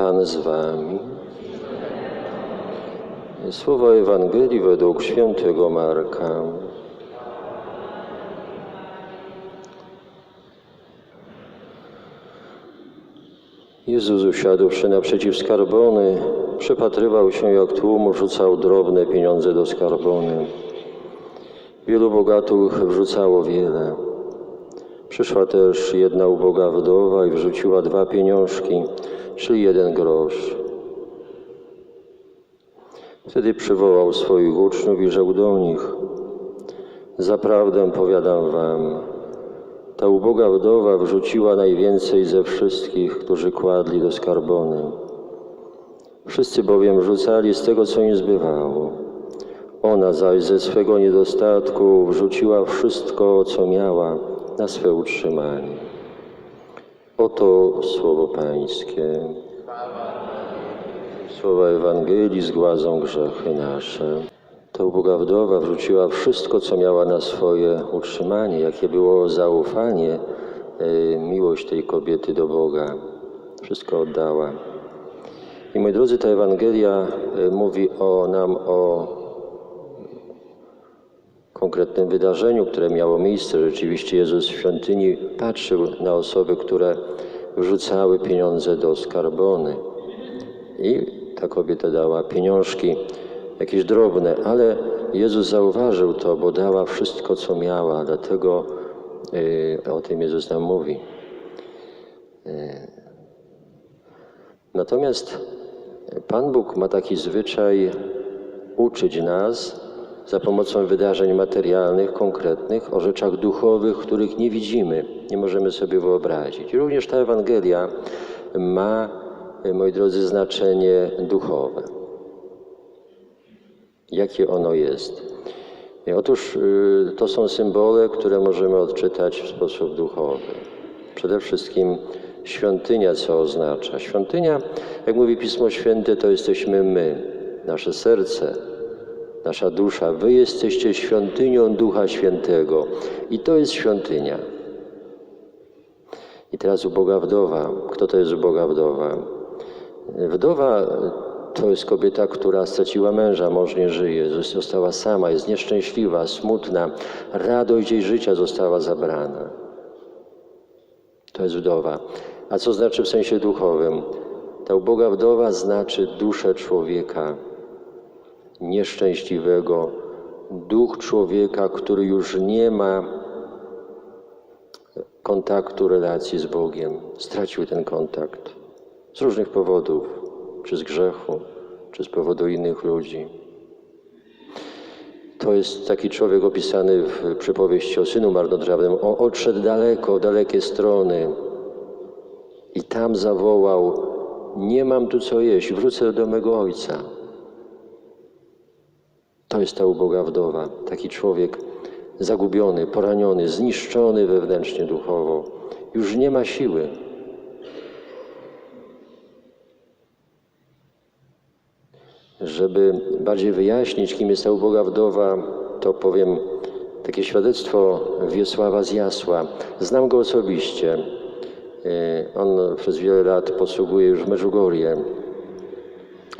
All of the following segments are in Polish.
Pan z wami. Słowa Ewangelii według świętego Marka. Jezus usiadłszy naprzeciw skarbony, przypatrywał się, jak tłum rzucał drobne pieniądze do skarbony. Wielu bogatych wrzucało wiele. Przyszła też jedna uboga wdowa i wrzuciła dwa pieniążki, czyli jeden grosz. Wtedy przywołał swoich uczniów i rzekł do nich: Zaprawdę powiadam wam, ta uboga wdowa wrzuciła najwięcej ze wszystkich, którzy kładli do skarbony. Wszyscy bowiem rzucali z tego, co im zbywało. Ona zaś ze swego niedostatku wrzuciła wszystko, co miała, na swe utrzymanie. Oto słowo Pańskie. Słowa Ewangelii zgładzą grzechy nasze. Ta uboga wdowa wrzuciła wszystko, co miała na swoje utrzymanie, jakie było zaufanie, e, miłość tej kobiety do Boga. Wszystko oddała. I moi drodzy, ta Ewangelia e, mówi o nam o konkretnym wydarzeniu, które miało miejsce. Rzeczywiście Jezus w świątyni patrzył na osoby, które wrzucały pieniądze do skarbony. I ta kobieta dała pieniążki, jakieś drobne, ale Jezus zauważył to, bo dała wszystko, co miała, dlatego y, o tym Jezus nam mówi. Y, Natomiast Pan Bóg ma taki zwyczaj uczyć nas za pomocą wydarzeń materialnych, konkretnych, o rzeczach duchowych, których nie widzimy, nie możemy sobie wyobrazić. Również ta Ewangelia ma, moi drodzy, znaczenie duchowe. Jakie ono jest? Otóż y, to są symbole, które możemy odczytać w sposób duchowy. Przede wszystkim świątynia, co oznacza? Świątynia, jak mówi Pismo Święte, to jesteśmy my, nasze serce, nasza dusza. Wy jesteście świątynią Ducha Świętego i to jest świątynia. I teraz uboga wdowa. Kto to jest uboga wdowa? Wdowa to jest kobieta, która straciła męża, mąż nie żyje, została sama, jest nieszczęśliwa, smutna, radość jej życia została zabrana. To jest wdowa. A co znaczy w sensie duchowym? Ta uboga wdowa znaczy duszę człowieka nieszczęśliwego, duch człowieka, który już nie ma kontaktu, relacji z Bogiem. Stracił ten kontakt z różnych powodów, czy z grzechu, czy z powodu innych ludzi. To jest taki człowiek opisany w przypowieści o synu marnotrawnym. On odszedł daleko, dalekie strony i tam zawołał: Nie mam tu co jeść, wrócę do mego ojca. To jest ta uboga wdowa, taki człowiek zagubiony, poraniony, zniszczony wewnętrznie duchowo. Już nie ma siły. Żeby bardziej wyjaśnić, kim jest ta uboga wdowa, to powiem takie świadectwo Wiesława z Jasła. Znam go osobiście. Y, On przez wiele lat posługuje już w Medjugorje.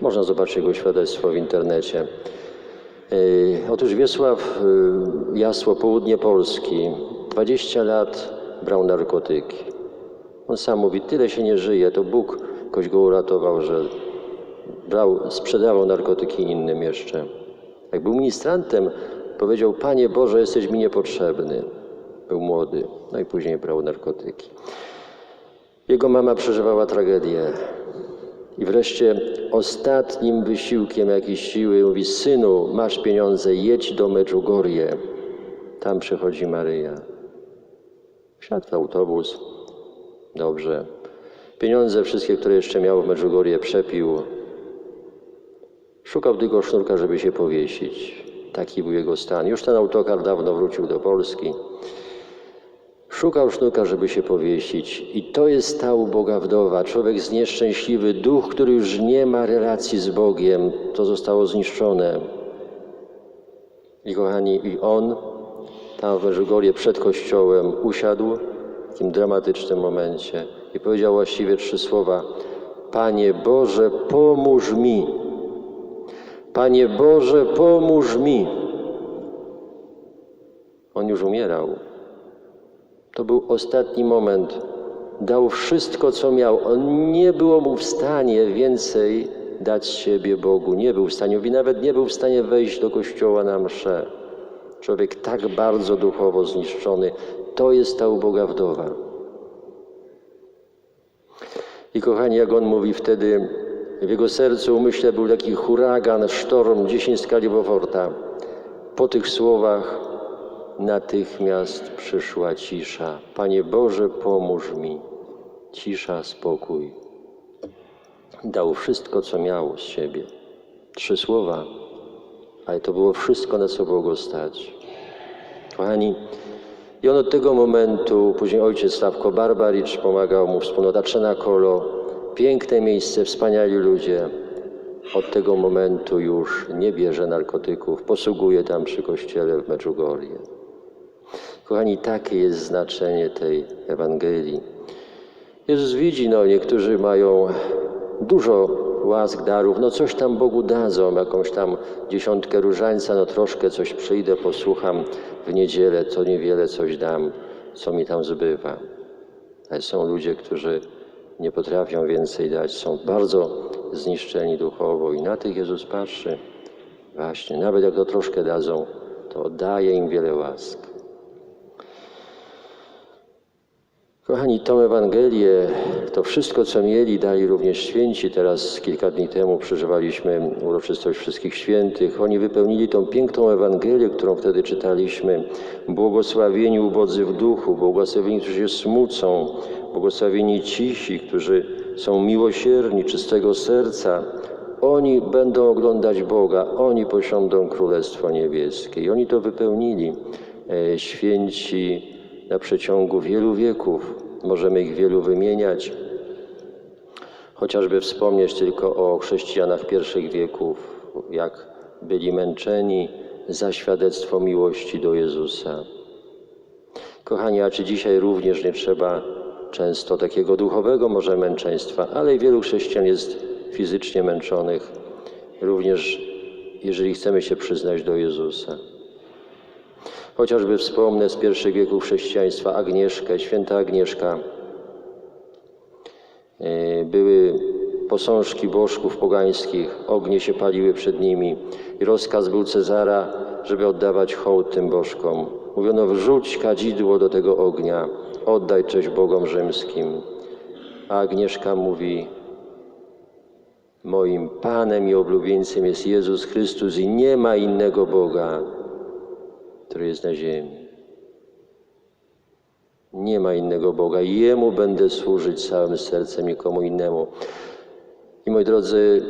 Można zobaczyć jego świadectwo w internecie. Y, Otóż Wiesław y, Jasło, południe Polski, 20 lat brał narkotyki. On sam mówi, tyle się nie żyje, to Bóg jakoś go uratował, że brał, sprzedawał narkotyki innym jeszcze. Jak był ministrantem, powiedział, Panie Boże, jesteś mi niepotrzebny. Był młody, no i później brał narkotyki. Jego mama przeżywała tragedię. I wreszcie ostatnim wysiłkiem jakiejś siły mówi, synu, masz pieniądze, jedź do Medjugorje. Tam przychodzi Maryja. Wsiadł w autobus. Dobrze. Pieniądze wszystkie, które jeszcze miał w Medjugorje, przepił. Szukał tylko sznurka, żeby się powiesić. Taki był jego stan. Już ten autokar dawno wrócił do Polski. Szukał sznurka, żeby się powiesić. I to jest ta uboga wdowa, człowiek znieszczęśliwy, duch, który już nie ma relacji z Bogiem. To zostało zniszczone. I kochani, i on tam w Medjugorje przed kościołem usiadł w takim dramatycznym momencie i powiedział właściwie trzy słowa. Panie Boże, pomóż mi. Panie Boże, pomóż mi. On już umierał. To był ostatni moment. Dał wszystko, co miał. On nie było mu w stanie więcej dać siebie Bogu. Nie był w stanie. Mówi, nawet nie był w stanie wejść do kościoła na mszę. Człowiek tak bardzo duchowo zniszczony. To jest ta uboga wdowa. I kochani, jak on mówi wtedy, w jego sercu, umyśle był taki huragan, sztorm, 10 skali Beauforta. Po tych słowach natychmiast przyszła cisza. Panie Boże, pomóż mi. Cisza, spokój. Dał wszystko, co miał z siebie. Trzy słowa, ale to było wszystko, na co było go stać. Kochani, i on od tego momentu, później ojciec Sławko Barbaricz pomagał mu, wspólnota Czenakolo, piękne miejsce, wspaniali ludzie. Od tego momentu już nie bierze narkotyków, posługuje tam przy kościele w Medjugorje. Kochani, takie jest znaczenie tej Ewangelii. Jezus widzi, no niektórzy mają dużo łask, darów, no coś tam Bogu dadzą, jakąś tam dziesiątkę różańca, no troszkę coś przyjdę, posłucham w niedzielę, to niewiele coś dam, co mi tam zbywa. Ale są ludzie, którzy nie potrafią więcej dać, są bardzo zniszczeni duchowo i na tych Jezus patrzy. Właśnie, nawet jak to troszkę dadzą, to daje im wiele łask. Kochani, tą Ewangelię, to wszystko, co mieli, dali również święci. Teraz kilka dni temu przeżywaliśmy uroczystość wszystkich świętych. Oni wypełnili tą piękną Ewangelię, którą wtedy czytaliśmy. Błogosławieni ubodzy w duchu, błogosławieni, którzy się smucą, błogosławieni cisi, którzy są miłosierni, czystego serca. Oni będą oglądać Boga, oni posiądą Królestwo Niebieskie. I oni to wypełnili. E, Święci na przeciągu wielu wieków. Możemy ich wielu wymieniać. Chociażby wspomnieć tylko o chrześcijanach pierwszych wieków, jak byli męczeni za świadectwo miłości do Jezusa. Kochani, a czy dzisiaj również nie trzeba często takiego duchowego może męczeństwa, ale wielu chrześcijan jest fizycznie męczonych, również jeżeli chcemy się przyznać do Jezusa. Chociażby wspomnę z pierwszych wieków chrześcijaństwa Agnieszkę, święta Agnieszka. Yy, Były posążki bożków pogańskich, ognie się paliły przed nimi i rozkaz był Cezara, żeby oddawać hołd tym bożkom. Mówiono, wrzuć kadzidło do tego ognia, oddaj cześć bogom rzymskim. A Agnieszka mówi, moim Panem i oblubieńcem jest Jezus Chrystus i nie ma innego Boga który jest na ziemi. Nie ma innego Boga. Jemu będę służyć całym sercem, nikomu innemu. I moi drodzy,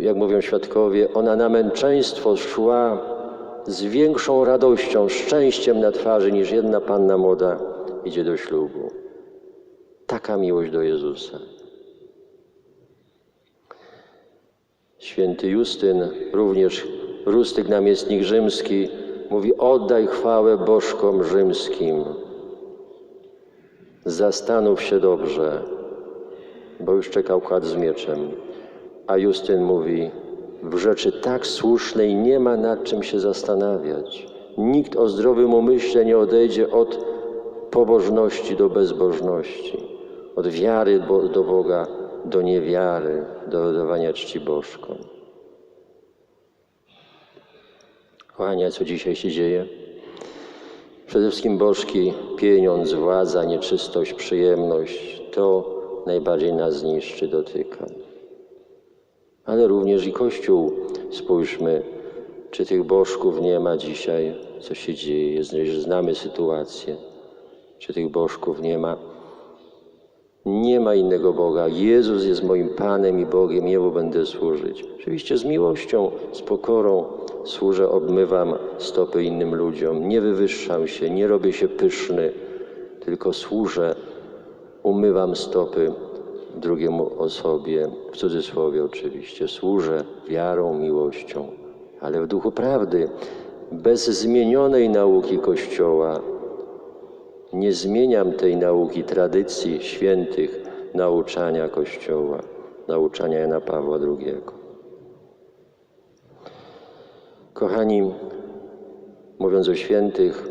jak mówią świadkowie, ona na męczeństwo szła z większą radością, szczęściem na twarzy niż jedna panna młoda idzie do ślubu. Taka miłość do Jezusa. Święty Justyn, również Rustyk namiestnik rzymski, mówi: Oddaj chwałę bożkom rzymskim. Zastanów się dobrze, bo już czekał kład z mieczem. A Justyn mówi: W rzeczy tak słusznej nie ma nad czym się zastanawiać. Nikt o zdrowym umyśle nie odejdzie od pobożności do bezbożności, od wiary do Boga do niewiary, do oddawania czci bożkom. Kochani, co dzisiaj się dzieje? Przede wszystkim bożki, pieniądz, władza, nieczystość, przyjemność to najbardziej nas niszczy, dotyka. Ale również i Kościół. Spójrzmy, czy tych bożków nie ma dzisiaj, co się dzieje. Znamy sytuację. Czy tych bożków nie ma? Nie ma innego Boga. Jezus jest moim Panem i Bogiem, Jemu będę służyć. Oczywiście z miłością, z pokorą służę, obmywam stopy innym ludziom. Nie wywyższam się, nie robię się pyszny, tylko służę, umywam stopy drugiemu osobie, w cudzysłowie oczywiście. Służę wiarą, miłością, ale w duchu prawdy, bez zmienionej nauki Kościoła, nie zmieniam tej nauki, tradycji świętych nauczania Kościoła. nauczania Jana Pawła II. Kochani, mówiąc o świętych,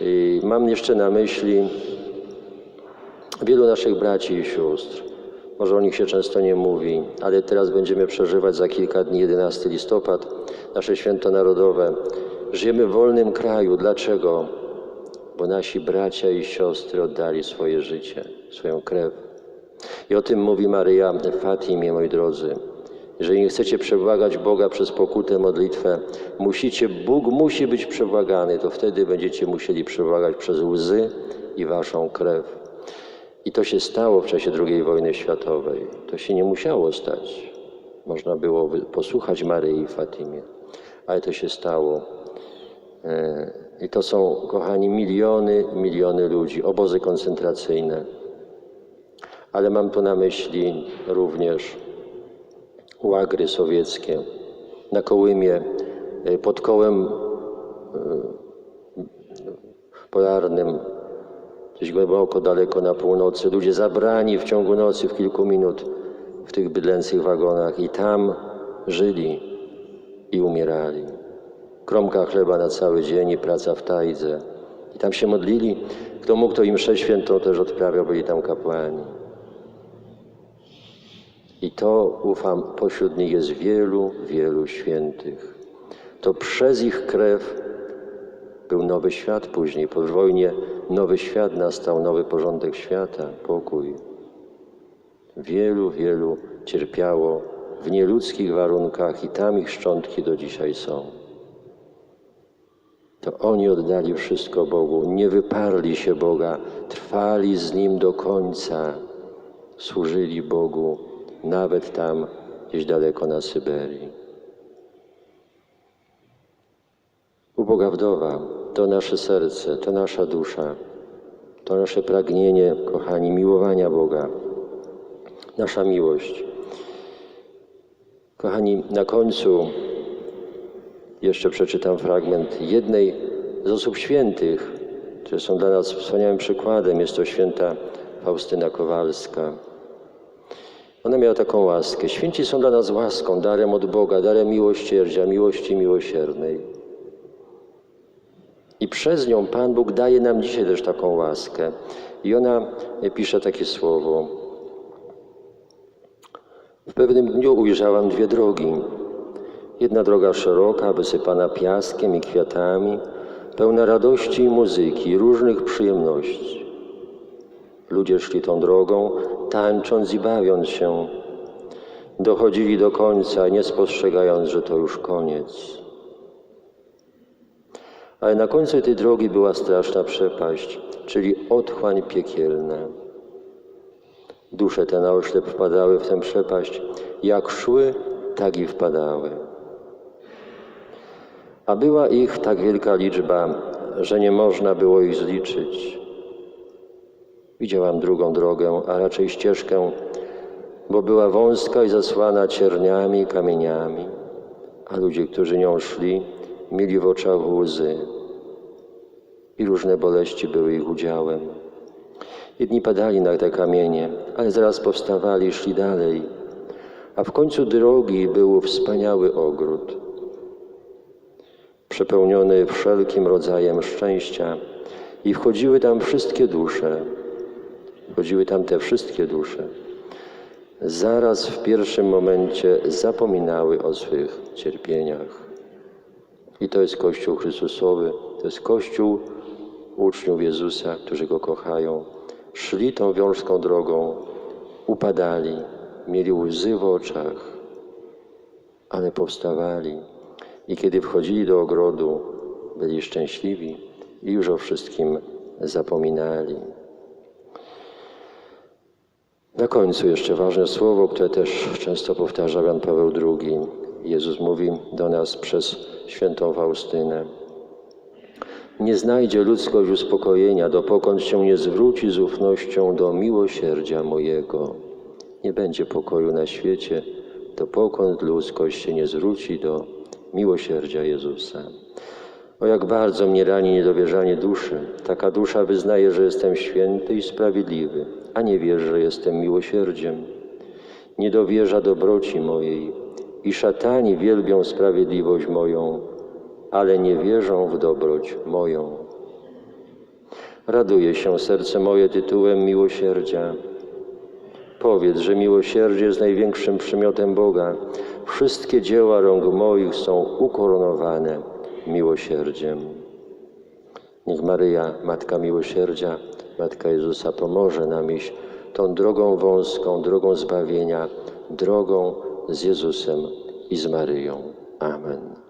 y, mam jeszcze na myśli wielu naszych braci i sióstr. Może o nich się często nie mówi, ale teraz będziemy przeżywać za kilka dni 11 listopad, nasze święto narodowe. Żyjemy w wolnym kraju. Dlaczego? Bo nasi bracia i siostry oddali swoje życie, swoją krew. I o tym mówi Maryja w Fatimie, moi drodzy. Jeżeli nie chcecie przebłagać Boga przez pokutę, modlitwę, musicie, Bóg musi być przebłagany, to wtedy będziecie musieli przebłagać przez łzy i waszą krew. I to się stało w czasie II wojny światowej. To się nie musiało stać. Można było posłuchać Maryi w Fatimie, ale to się stało. I to są, kochani, miliony, miliony ludzi, obozy koncentracyjne. Ale mam tu na myśli również łagry sowieckie na Kołymie, e, pod kołem e, polarnym, gdzieś głęboko, daleko na północy. Ludzie zabrani w ciągu nocy, w kilku minut w tych bydlęcych wagonach i tam żyli i umierali. Kromka chleba na cały dzień i praca w tajdze. I tam się modlili. Kto mógł, to im mszę świętą też odprawiał, byli tam kapłani. I to, ufam, pośród nich jest wielu, wielu świętych. To przez ich krew był nowy świat później. Po wojnie nowy świat nastał, nowy porządek świata, pokój. Wielu, wielu cierpiało w nieludzkich warunkach i tam ich szczątki do dzisiaj są. To oni oddali wszystko Bogu, nie wyparli się Boga, trwali z Nim do końca, służyli Bogu, nawet tam, gdzieś daleko na Syberii. Uboga wdowa to nasze serce, to nasza dusza, to nasze pragnienie, kochani, miłowania Boga, nasza miłość. Kochani, na końcu jeszcze przeczytam fragment jednej z osób świętych, które są dla nas wspaniałym przykładem. Jest to święta Faustyna Kowalska. Ona miała taką łaskę. Święci są dla nas łaską, darem od Boga, darem miłosierdzia, miłości miłosiernej. I przez nią Pan Bóg daje nam dzisiaj też taką łaskę. I ona pisze takie słowo. W pewnym dniu ujrzałam dwie drogi. Jedna droga szeroka, wysypana piaskiem i kwiatami, pełna radości i muzyki, różnych przyjemności. Ludzie szli tą drogą, tańcząc i bawiąc się. Dochodzili do końca, nie spostrzegając, że to już koniec. Ale na końcu tej drogi była straszna przepaść, czyli otchłań piekielna. Dusze te na oślep wpadały w tę przepaść, jak szły, tak i wpadały. A była ich tak wielka liczba, że nie można było ich zliczyć. Widziałam drugą drogę, a raczej ścieżkę, bo była wąska i zasłana cierniami i kamieniami, a ludzie, którzy nią szli, mieli w oczach łzy i różne boleści były ich udziałem. Jedni padali na te kamienie, ale zaraz powstawali i szli dalej, a w końcu drogi był wspaniały ogród, przepełniony wszelkim rodzajem szczęścia i wchodziły tam wszystkie dusze, wchodziły tam te wszystkie dusze. Zaraz w pierwszym momencie zapominały o swych cierpieniach. I to jest Kościół Chrystusowy, to jest Kościół uczniów Jezusa, którzy Go kochają. Szli tą wiążską drogą, upadali, mieli łzy w oczach, ale powstawali. I kiedy wchodzili do ogrodu, byli szczęśliwi i już o wszystkim zapominali. Na końcu jeszcze ważne słowo, które też często powtarza Jan Paweł II. Jezus mówi do nas przez świętą Faustynę. Nie znajdzie ludzkość uspokojenia, dopokąd się nie zwróci z ufnością do miłosierdzia mojego. Nie będzie pokoju na świecie, dopokąd ludzkość się nie zwróci do miłosierdzia Jezusa. O jak bardzo mnie rani niedowierzanie duszy. Taka dusza wyznaje, że jestem święty i sprawiedliwy, a nie wierzy, że jestem miłosierdziem. nie dowierza dobroci mojej i szatani wielbią sprawiedliwość moją, ale nie wierzą w dobroć moją. Raduje się serce moje tytułem miłosierdzia. Powiedz, że miłosierdzie jest największym przymiotem Boga. Wszystkie dzieła rąk moich są ukoronowane miłosierdziem. Niech Maryja, Matka Miłosierdzia, Matka Jezusa, pomoże nam iść tą drogą wąską, drogą zbawienia, drogą z Jezusem i z Maryją. Amen.